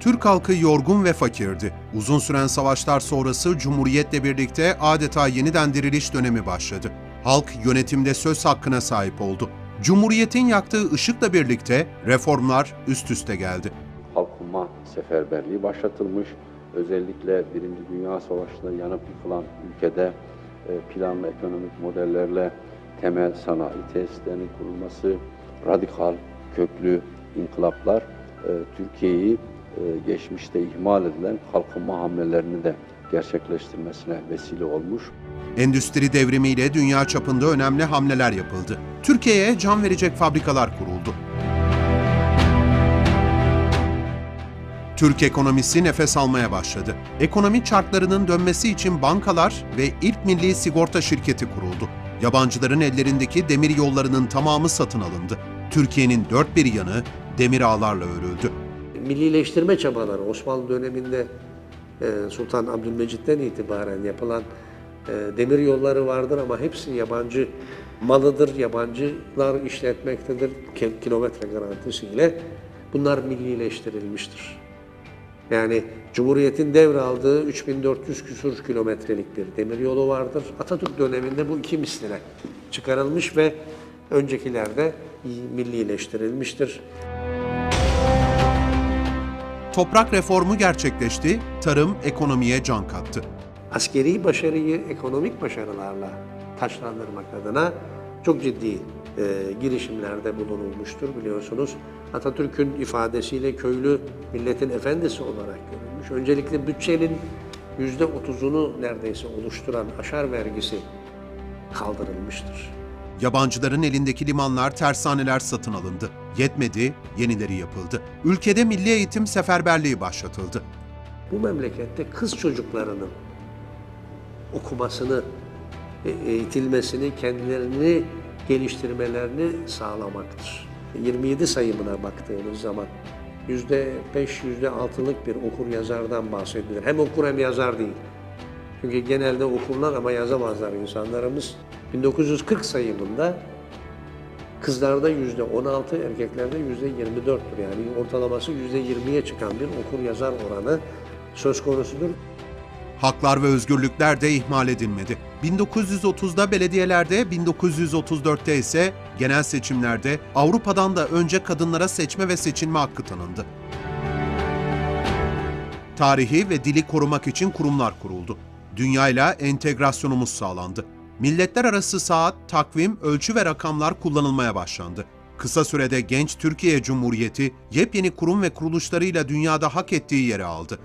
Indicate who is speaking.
Speaker 1: Türk halkı yorgun ve fakirdi. Uzun süren savaşlar sonrası Cumhuriyet'le birlikte adeta yeniden diriliş dönemi başladı. Halk yönetimde söz hakkına sahip oldu. Cumhuriyet'in yaktığı ışıkla birlikte reformlar üst üste geldi.
Speaker 2: kalkınma seferberliği başlatılmış. Özellikle Birinci Dünya Savaşı'nda yanıp yıkılan ülkede e, planlı ekonomik modellerle temel sanayi tesislerinin kurulması, radikal, köklü inkılaplar e, Türkiye'yi geçmişte ihmal edilen kalkınma hamlelerini de gerçekleştirmesine vesile olmuş.
Speaker 1: Endüstri devrimiyle dünya çapında önemli hamleler yapıldı. Türkiye'ye can verecek fabrikalar kuruldu. Türk ekonomisi nefes almaya başladı. Ekonomi çarklarının dönmesi için bankalar ve ilk milli sigorta şirketi kuruldu. Yabancıların ellerindeki demir yollarının tamamı satın alındı. Türkiye'nin dört bir yanı demir ağlarla örüldü.
Speaker 3: Millileştirme çabaları Osmanlı döneminde e, Sultan Abdülmecit'ten itibaren yapılan e, demir yolları vardır ama hepsi yabancı malıdır, yabancılar işletmektedir ki- kilometre garantisiyle. Bunlar millileştirilmiştir. Yani Cumhuriyet'in devraldığı 3400 küsur kilometrelik bir demiryolu vardır. Atatürk döneminde bu iki misline çıkarılmış ve öncekilerde millileştirilmiştir.
Speaker 1: Toprak reformu gerçekleşti, tarım ekonomiye can kattı.
Speaker 3: askeri başarıyı ekonomik başarılarla taçlandırmak adına çok ciddi e, girişimlerde bulunulmuştur biliyorsunuz. Atatürk'ün ifadesiyle köylü milletin efendisi olarak görülmüş. Öncelikle bütçenin yüzde otuzunu neredeyse oluşturan aşar vergisi kaldırılmıştır.
Speaker 1: Yabancıların elindeki limanlar, tersaneler satın alındı. Yetmedi, yenileri yapıldı. Ülkede milli eğitim seferberliği başlatıldı.
Speaker 3: Bu memlekette kız çocuklarının okumasını, e- eğitilmesini, kendilerini geliştirmelerini sağlamaktır. 27 sayımına baktığınız zaman yüzde beş, yüzde altılık bir okur yazardan bahsedilir. Hem okur hem yazar değil. Çünkü genelde okurlar ama yazamazlar insanlarımız. 1940 sayımında Kızlarda yüzde 16, erkeklerde yüzde 24'tür. Yani ortalaması yüzde 20'ye çıkan bir okur yazar oranı söz konusudur.
Speaker 1: Haklar ve özgürlükler de ihmal edilmedi. 1930'da belediyelerde, 1934'te ise genel seçimlerde Avrupa'dan da önce kadınlara seçme ve seçilme hakkı tanındı. Tarihi ve dili korumak için kurumlar kuruldu. Dünyayla entegrasyonumuz sağlandı. Milletler arası saat, takvim, ölçü ve rakamlar kullanılmaya başlandı. Kısa sürede genç Türkiye Cumhuriyeti yepyeni kurum ve kuruluşlarıyla dünyada hak ettiği yeri aldı.